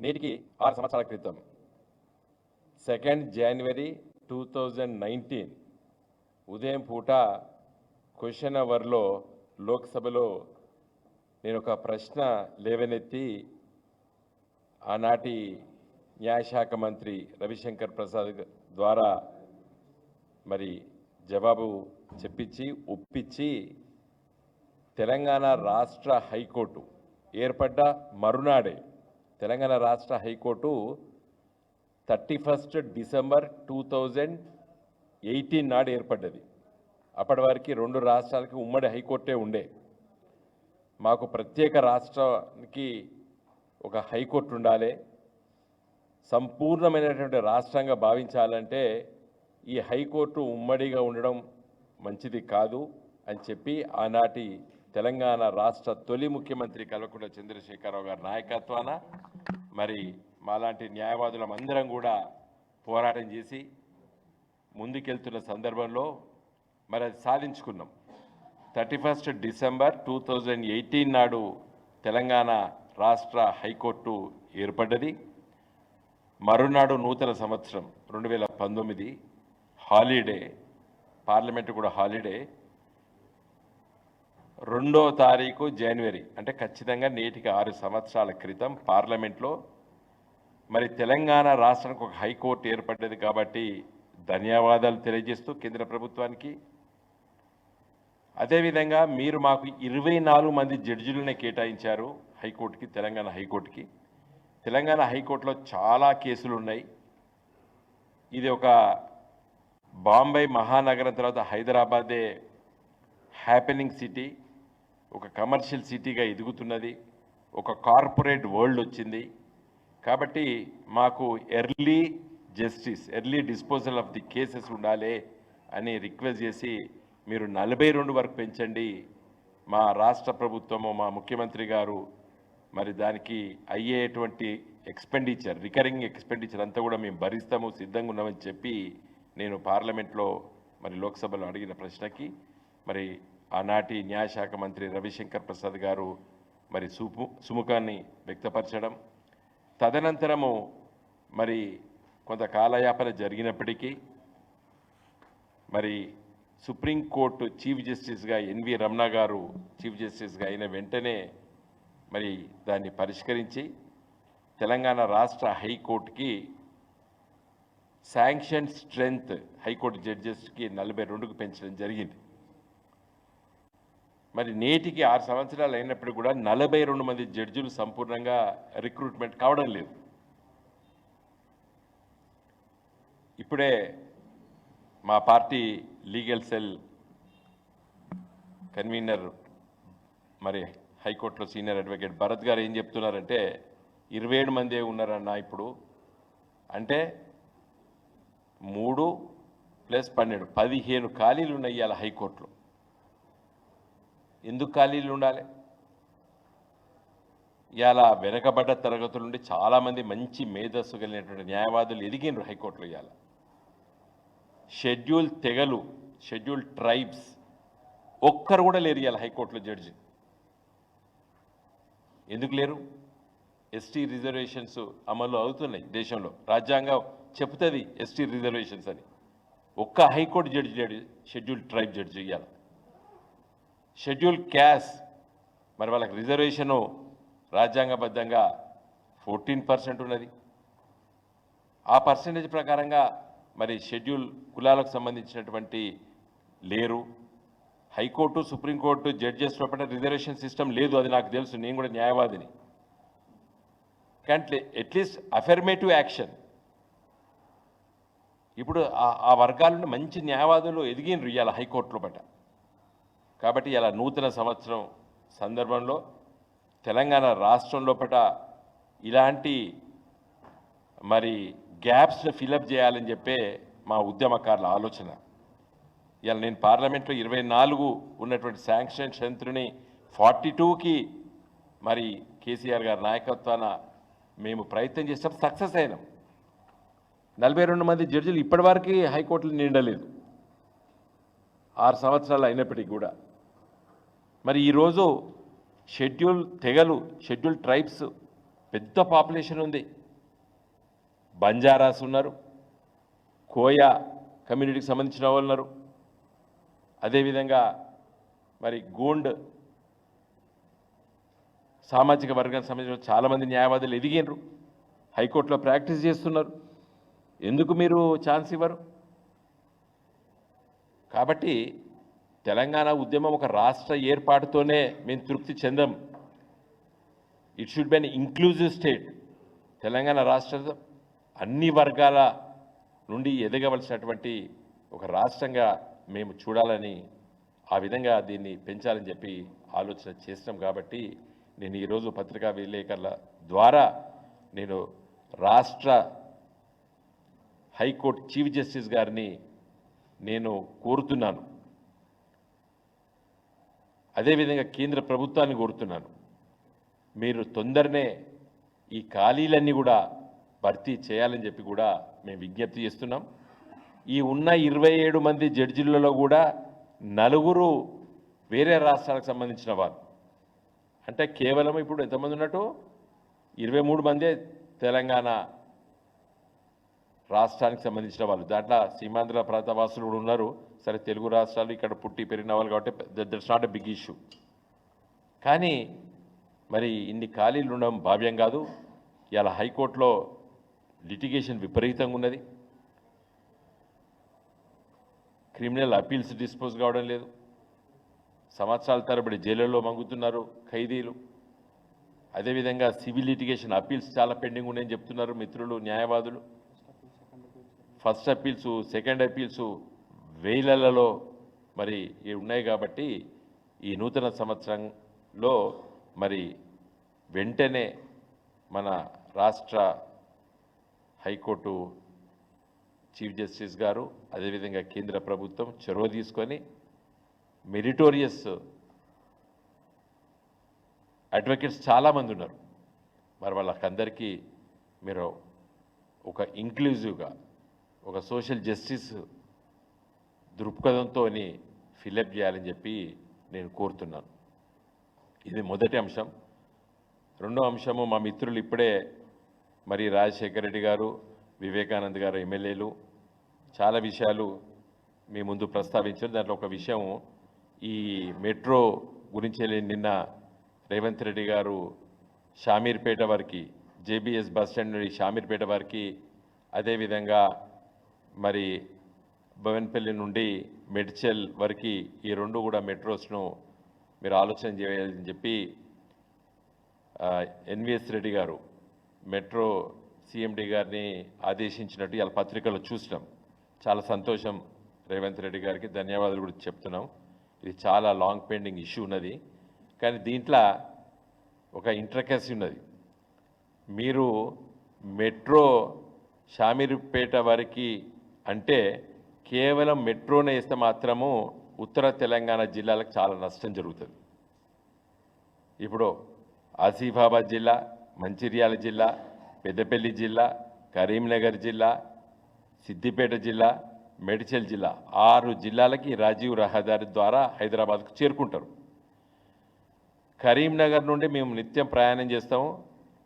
నేటికి ఆరు సంవత్సరాల క్రితం. Second January two thousand nineteen ఉదయం పూట క్వశ్చన్ అవర్లో లోక్సభలో నేను ఒక ప్రశ్న లేవనెత్తి ఆనాటి న్యాయశాఖ మంత్రి రవిశంకర్ ప్రసాద్ ద్వారా మరి జవాబు చెప్పించి ఒప్పించి తెలంగాణ రాష్ట్ర హైకోర్టు ఏర్పడ్డ మరునాడే తెలంగాణ రాష్ట్ర high court thirty first December two thousand eighteen నాడు ఏర్పడ్డది. అప్పటి వరకు రెండు రాష్ట్రాలకి ఉమ్మడి హైకోర్టే ఉండే. మాకు ప్రత్యేక రాష్ట్రానికి ఒక హైకోర్టు ఉండాలి. సంపూర్ణమైనటువంటి రాష్ట్రంగా భావించాలంటే ఈ హైకోర్టు ఉమ్మడిగా ఉండడం మంచిది కాదు అని చెప్పి ఆనాటి తెలంగాణ రాష్ట్ర తొలి ముఖ్యమంత్రి కల్వకుంట్ల చంద్రశేఖరరావు గారి నాయకత్వాన మరి మాలాంటి న్యాయవాదులం అందరం కూడా పోరాటం చేసి ముందుకెళ్తున్న సందర్భంలో మరి అది సాధించుకున్నాం. Thirty first December two thousand eighteen నాడు తెలంగాణ రాష్ట్ర హైకోర్టు ఏర్పడ్డది. మరునాడు నూతన సంవత్సరం రెండు వేల పంతొమ్మిది హాలిడే పార్లమెంటు కూడా హాలిడే. రెండో తారీఖు జనవరి అంటే ఖచ్చితంగా నేటికి ఆరు సంవత్సరాల క్రితం పార్లమెంట్లో మరి తెలంగాణ రాష్ట్రానికి ఒక హైకోర్టు ఏర్పడ్డది కాబట్టి ధన్యవాదాలు తెలియజేస్తూ కేంద్ర ప్రభుత్వానికి. అదేవిధంగా మీరు మాకు ఇరవై నాలుగు మంది జడ్జిలనే కేటాయించారు హైకోర్టుకి తెలంగాణ హైకోర్టుకి. తెలంగాణ హైకోర్టులో చాలా కేసులు ఉన్నాయి ఇది ఒక బాంబే మహానగరం తర్వాత హైదరాబాదే హ్యాపెనింగ్ సిటీ ఒక కమర్షియల్ సిటీగా ఎదుగుతున్నది. ఒక కార్పొరేట్ వరల్డ్ వచ్చింది. కాబట్టి మాకు early justice early disposal of the cases ఉండాలి అని రిక్వెస్ట్ చేసి మీరు నలభై రెండు వరకు పెంచండి. మా రాష్ట్ర ప్రభుత్వము మా ముఖ్యమంత్రి గారు మరి దానికి అయ్యేటువంటి ఎక్స్పెండిచర్ రికరింగ్ ఎక్స్పెండిచర్ అంతా కూడా మేము భరిస్తాము సిద్ధంగా ఉన్నామని చెప్పి నేను పార్లమెంట్లో మరి లోక్సభలో అడిగిన ప్రశ్నకి మరి ఆనాటి న్యాయశాఖ మంత్రి రవిశంకర్ ప్రసాద్ గారు మరి సుము సుముఖాన్ని వ్యక్తపరచడం తదనంతరము మరి కొంత కాలయాపన జరిగినప్పటికీ మరి supreme court chief జస్టిస్గా N V Ramana garu chief జస్టిస్గా అయిన వెంటనే మరి దాన్ని పరిష్కరించి తెలంగాణ రాష్ట్ర హైకోర్టుకి శాంక్షన్ స్ట్రెంగ్త్ హైకోర్టు జడ్జెస్కి నలభై రెండుకు పెంచడం జరిగింది. మరి నేటికి ఆరు సంవత్సరాలు అయినప్పుడు కూడా నలభై రెండు మంది జడ్జిలు సంపూర్ణంగా రిక్రూట్మెంట్ కావడం లేదు. ఇప్పుడే మా పార్టీ లీగల్ సెల్ కన్వీనర్ మరి హైకోర్టులో సీనియర్ అడ్వకేట్ భరత్ గారు ఏం చెప్తున్నారంటే ఇరవై ఏడు మందే ఉన్నారన్న ఇప్పుడు. అంటే మూడు ప్లస్ పన్నెండు పదిహేను ఖాళీలు ఉన్నాయి ఇవాళ హైకోర్టులో. ఎందుకు ఖాళీలు ఉండాలి? ఇవాళ వెనకబడ్డ తరగతుల నుండి చాలామంది మంచి మేధస్సు కలిగినటువంటి న్యాయవాదులు ఎదిగినరు హైకోర్టులో ఇవాళ షెడ్యూల్ తెగలు షెడ్యూల్ ట్రైబ్స్ ఒక్కరు కూడా లేరు ఇవాళ హైకోర్టులో జడ్జి. ఎందుకు లేరు? ఎస్టీ రిజర్వేషన్స్ అమలు అవుతున్నాయి దేశంలో. రాజ్యాంగం చెప్తుంది ఎస్టీ రిజర్వేషన్స్ అని. ఒక్క హైకోర్టు జడ్జి లేడు షెడ్యూల్ ట్రైబ్ జడ్జి ఇవాళ షెడ్యూల్ క్యాష్ మరి వాళ్ళకి రిజర్వేషను రాజ్యాంగబద్ధంగా ఫోర్టీన్ పర్సెంట్ ఉన్నది. ఆ పర్సెంటేజ్ ప్రకారంగా మరి షెడ్యూల్ కులాలకు సంబంధించినటువంటి లేరు. High court supreme court judges లోపల రిజర్వేషన్ సిస్టమ్ లేదు అది నాకు తెలుసు నేను కూడా న్యాయవాదిని. కానీ అట్లీస్ట్ అఫర్మేటివ్ యాక్షన్. ఇప్పుడు ఆ- ఆ మంచి న్యాయవాదులు ఎదిగినరు ఇవాళ హైకోర్టులో పట్ట కాబట్టి ఇలా నూతన సంవత్సరం సందర్భంలో తెలంగాణ రాష్ట్రం లోపల ఇలాంటి మరి గ్యాప్స్ని ఫిలప్ చేయాలని చెప్పే మా ఉద్యమకారుల ఆలోచన. ఇలా నేను పార్లమెంట్లో ఇరవై నాలుగు ఉన్నటువంటి శాంక్షన్ స్ట్రెంత్ని ఫార్టీ టూకి మరి కేసీఆర్ గారి నాయకత్వాన మేము ప్రయత్నం చేసినప్పుడు సక్సెస్ అయినాం. నలభై రెండు మంది జడ్జిలు ఇప్పటివరకు హైకోర్టులు నిండలేదు. ఆరు సంవత్సరాలు అయినప్పటికీ కూడా. మరి ఈరోజు షెడ్యూల్ తెగలు షెడ్యూల్ ట్రైబ్స్ పెద్ద పాపులేషన్ ఉంది. బంజారాస్ ఉన్నారు కోయా కమ్యూనిటీకి సంబంధించిన వాళ్ళు ఉన్నారు. అదేవిధంగా మరి గోండ్ సామాజిక వర్గానికి సంబంధించిన చాలామంది న్యాయవాదులు ఎదిగినరు హైకోర్టులో ప్రాక్టీస్ చేస్తున్నారు. ఎందుకు మీరు ఛాన్స్ ఇవ్వరు? కాబట్టి తెలంగాణ ఉద్యమం ఒక రాష్ట్ర ఏర్పాటుతోనే మేము తృప్తి చెందాం. It should be an inclusive state Telangana రాష్ట్ర అన్ని వర్గాల నుండి ఎదగవలసినటువంటి ఒక రాష్ట్రంగా మేము చూడాలని ఆ విధంగా దీన్ని పెంచాలని చెప్పి ఆలోచన చేసినాం కాబట్టి నేను ఈరోజు పత్రికా విలేకరుల ద్వారా నేను రాష్ట్ర హైకోర్టు చీఫ్ జస్టిస్ గారిని నేను కోరుతున్నాను. అదేవిధంగా కేంద్ర ప్రభుత్వాన్ని కోరుతున్నాను. మీరు తొందరనే ఈ ఖాళీలన్నీ కూడా భర్తీ చేయాలని చెప్పి కూడా మేము విజ్ఞప్తి చేస్తున్నాం. ఈ ఉన్న ఇరవై ఏడు మంది జడ్జిలలో కూడా నలుగురు వేరే రాష్ట్రాలకు సంబంధించిన వారు. అంటే కేవలం ఇప్పుడు ఎంతమంది ఉన్నట్టు? ఇరవై మూడు మందే తెలంగాణ రాష్ట్రానికి సంబంధించిన వాళ్ళు. దాంట్లో సీమాంధ్ర ప్రాంత వాసులు కూడా ఉన్నారు. సరే తెలుగు రాష్ట్రాలు ఇక్కడ పుట్టి పెరిగిన వాళ్ళు కాబట్టి that's not a big issue కానీ మరి ఇన్ని ఖాళీలు ఉండడం భావ్యం కాదు. ఇలా హైకోర్టులో లిటిగేషన్ విపరీతంగా ఉన్నది. క్రిమినల్ అపీల్స్ డిస్పోజ్ కావడం లేదు. సంవత్సరాల తరబడి జైళ్ళలో మంగుతున్నారు ఖైదీలు. అదేవిధంగా సివిల్ లిటిగేషన్ అపీల్స్ చాలా పెండింగ్ ఉన్నాయని చెప్తున్నారు మిత్రులు న్యాయవాదులు. ఫస్ట్ అపీల్స్ సెకండ్ అపీల్స్ వేలలలో మరి ఇవి ఉన్నాయి కాబట్టి ఈ నూతన సంవత్సరంలో మరి వెంటనే మన రాష్ట్ర హైకోర్టు చీఫ్ జస్టిస్ గారు అదేవిధంగా కేంద్ర ప్రభుత్వం చొరవ తీసుకొని మెరిటోరియస్ అడ్వకేట్స్ చాలామంది ఉన్నారు. మరి వాళ్ళకందరికీ మీరు ఒక ఇంక్లూజివ్గా ఒక సోషల్ జస్టిస్ దృక్పథంతో ఫిలప్ చేయాలని చెప్పి నేను కోరుతున్నాను. ఇది మొదటి అంశం. రెండో అంశము మా మిత్రులు ఇప్పుడే మరి రాజశేఖర రెడ్డి గారు వివేకానంద్ గారు ఎమ్మెల్యేలు చాలా విషయాలు మీ ముందు ప్రస్తావించారు. దాంట్లో ఒక విషయం ఈ మెట్రో గురించి నిన్న రేవంత్ రెడ్డి గారు షామీర్పేట వారికి జేబీఎస్ బస్ స్టాండ్ నుండి షామీర్పేట వారికి అదేవిధంగా మరి భవన్పల్లి నుండి మెడ్చెల్ వరకు ఈ రెండు కూడా మెట్రోస్ను మీరు ఆలోచన చేయాలని చెప్పి ఎన్విఎస్ రెడ్డి గారు మెట్రో సిఎండి గారిని ఆదేశించినట్టు ఇలా పత్రికలో చూసినాం. చాలా సంతోషం రేవంత్ రెడ్డి గారికి. ధన్యవాదాలు కూడా చెప్తున్నాం. ఇది చాలా లాంగ్ పెండింగ్ ఇష్యూ ఉన్నది. కానీ దీంట్లో ఒక ఇంట్రకసీ ఉన్నది. మీరు మెట్రో షామీర్పేట వరకు అంటే కేవలం మెట్రోనే వేస్తే మాత్రము ఉత్తర తెలంగాణ జిల్లాలకు చాలా నష్టం జరుగుతుంది. ఇప్పుడు ఆసిఫాబాద్ జిల్లా మంచిర్యాల జిల్లా పెద్దపల్లి జిల్లా కరీంనగర్ జిల్లా సిద్దిపేట జిల్లా మేడ్చల్ జిల్లా ఆరు జిల్లాలకి రాజీవ్ రహదారి ద్వారా హైదరాబాద్కు చేరుకుంటారు. కరీంనగర్ నుండి మేము నిత్యం ప్రయాణం చేస్తాము.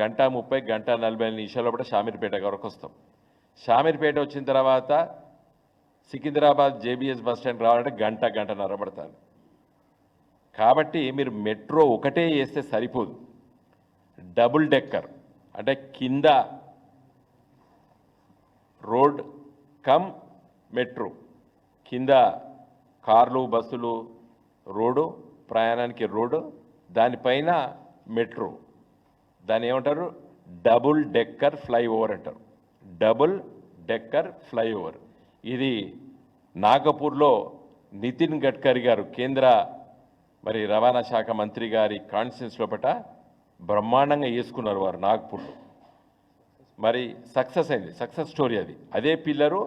గంట ముప్పై గంట నలభై నిమిషాల పాటు షామీర్పేట వరకు వస్తాం. షామీర్పేట వచ్చిన తర్వాత సికింద్రాబాద్ జేబీఎస్ బస్ స్టాండ్ రావాలంటే గంట గంటన్నర పడుతుంది. కాబట్టి మీరు మెట్రో ఒకటే వేస్తే సరిపోదు. డబుల్ డెక్కర్ అంటే కింద రోడ్ కమ్ మెట్రో కింద కార్లు బస్సులు రోడ్డు ప్రయాణానికి రోడ్డు దానిపైన మెట్రో. దాన్ని ఏమంటారు? డబుల్ డెక్కర్ ఫ్లైఓవర్ అంటారు. Double decker flyover. ఇది నాగపూర్లో నితిన్ గడ్కరీ గారు కేంద్ర మరి రవాణా శాఖ మంత్రి గారి కాన్స్టిట్యూన్స్ లోపట బ్రహ్మాండంగా వేసుకున్నారు వారు నాగపూర్లో. మరి సక్సెస్ అయింది సక్సెస్ స్టోరీ అది. అదే పిల్లరు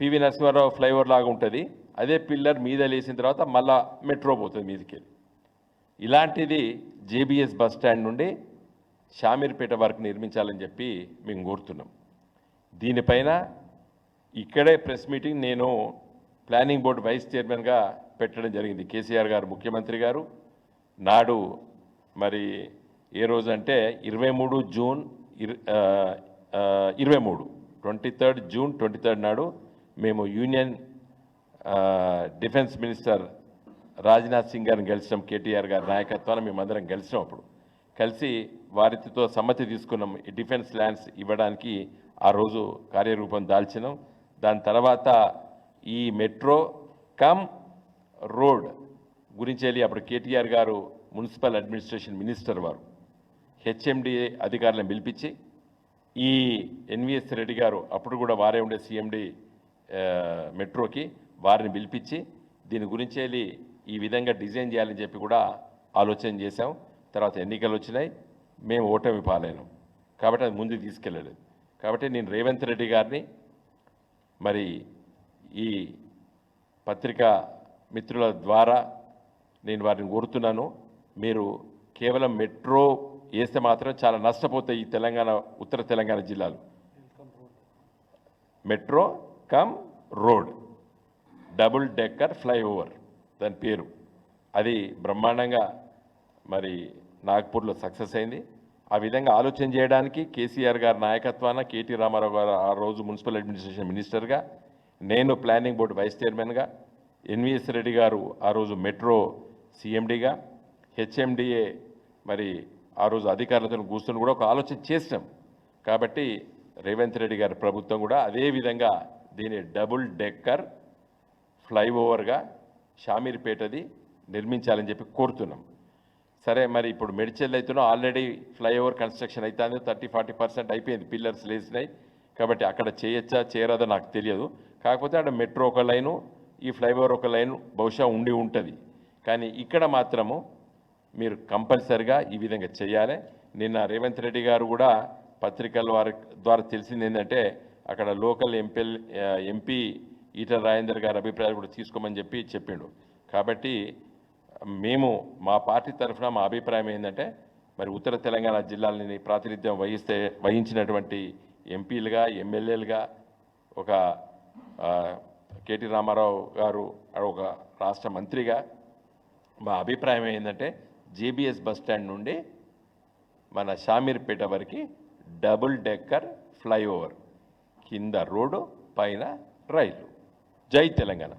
పివి నరసింహారావు ఫ్లైఓవర్ లాగా ఉంటుంది. అదే పిల్లర్ మీద లేసిన తర్వాత మళ్ళా మెట్రో పోతుంది మీదకెళ్ళి ఇలాంటిది జేబీఎస్ బస్ స్టాండ్ నుండి షామీర్పేట వరకు నిర్మించాలని చెప్పి మేము కోరుతున్నాం. దీనిపైన ఇక్కడే ప్రెస్ మీటింగ్ నేను ప్లానింగ్ బోర్డు వైస్ చైర్మన్గా పెట్టడం జరిగింది. కేసీఆర్ గారు ముఖ్యమంత్రి గారు. నాడు మరి ఏ రోజు అంటే ఇరవై మూడు జూన్ ఇర్ ఇరవై మూడు. Twenty third June twenty third నాడు మేము union defence minister Rajnath Singh గారిని గెలిచాం. కేటీఆర్ గారి నాయకత్వాన్ని మేమందరం కలిసినాం అప్పుడు. కలిసి వారితో సమ్మతి తీసుకున్నాం. డిఫెన్స్ ల్యాండ్స్ ఇవ్వడానికి ఆ రోజు కార్యరూపం దాల్చినాం. దాని తర్వాత ఈ మెట్రో కమ్ రోడ్ గురించి వెళ్ళి అప్పుడు KTR garu municipal administration minister వారు హెచ్ఎండిఏ అధికారులను పిలిపించి ఈ ఎన్విఎస్ రెడ్డి గారు అప్పుడు కూడా వారే ఉండే సీఎండి మెట్రోకి వారిని పిలిపించి దీని గురించి వెళ్ళి ఈ విధంగా డిజైన్ చేయాలని చెప్పి కూడా ఆలోచన చేశాం. తర్వాత ఎన్నికలు వచ్చినాయి. మేము ఓటమి పాలేను. కాబట్టి అది ముందుకు తీసుకెళ్ళలేదు. కాబట్టి నేను రేవంత్ రెడ్డి గారిని మరి ఈ పత్రికా మిత్రుల ద్వారా నేను వారిని కోరుతున్నాను. మీరు కేవలం మెట్రో వేస్తే మాత్రం చాలా నష్టపోతాయి ఈ తెలంగాణ ఉత్తర తెలంగాణ జిల్లాలు. Metro cum road double decker flyover దాని పేరు. అది బ్రహ్మాండంగా మరి నాగ్పూర్లో సక్సెస్ అయింది. ఆ విధంగా ఆలోచన చేయడానికి కేసీఆర్ గారి నాయకత్వాన కేటీ రామారావు గారు ఆ రోజు మున్సిపల్ అడ్మినిస్ట్రేషన్ మినిస్టర్గా నేను ప్లానింగ్ బోర్డు వైస్ చైర్మన్గా ఎన్విఎస్ రెడ్డి గారు ఆ రోజు మెట్రో సీఎండిగా హెచ్ఎండిఏ మరి ఆ రోజు అధికారులతో కూర్చొని కూడా ఒక ఆలోచన చేసినాం. కాబట్టి రేవంత్ రెడ్డి గారి ప్రభుత్వం కూడా అదే విధంగా దీని డబుల్ డెక్కర్ ఫ్లైఓవర్గా షామీర్పేటది నిర్మించాలని చెప్పి కోరుతున్నాం. సరే మరి ఇప్పుడు మెడిచల్ అవుతున్నా ఆల్రెడీ ఫ్లైఓవర్ కన్స్ట్రక్షన్ అవుతుంది థర్టీ ఫార్టీ పర్సెంట్ అయిపోయింది పిల్లర్స్ లేచినాయి కాబట్టి అక్కడ చేయొచ్చా చేయరాదో నాకు తెలియదు. కాకపోతే అక్కడ మెట్రో ఒక లైను ఈ ఫ్లైఓవర్ ఒక లైను బహుశా ఉండి ఉంటుంది. కానీ ఇక్కడ మాత్రము మీరు కంపల్సరిగా ఈ విధంగా చేయాలి. నిన్న రేవంత్ రెడ్డి గారు కూడా పత్రికల వారి ద్వారా తెలిసింది ఏంటంటే అక్కడ local MP MP Etela Rajender గారి అభిప్రాయాలు కూడా తీసుకోమని చెప్పి చెప్పిండు. కాబట్టి మేము మా పార్టీ తరఫున మా అభిప్రాయం ఏంటంటే మరి ఉత్తర తెలంగాణ జిల్లాలని ప్రాతినిధ్యం వహిస్తే వహించినటువంటి ఎంపీలుగా ఎమ్మెల్యేలుగా ఒక కేటీ రామారావు గారు ఒక రాష్ట్ర మంత్రిగా మా అభిప్రాయం ఏంటంటే జేబీఎస్ బస్ స్టాండ్ నుండి మన షామీర్పేట వరకు డబుల్ డెక్కర్ ఫ్లైఓవర్ కింద రోడ్డు పైన రైలు. జై తెలంగాణ.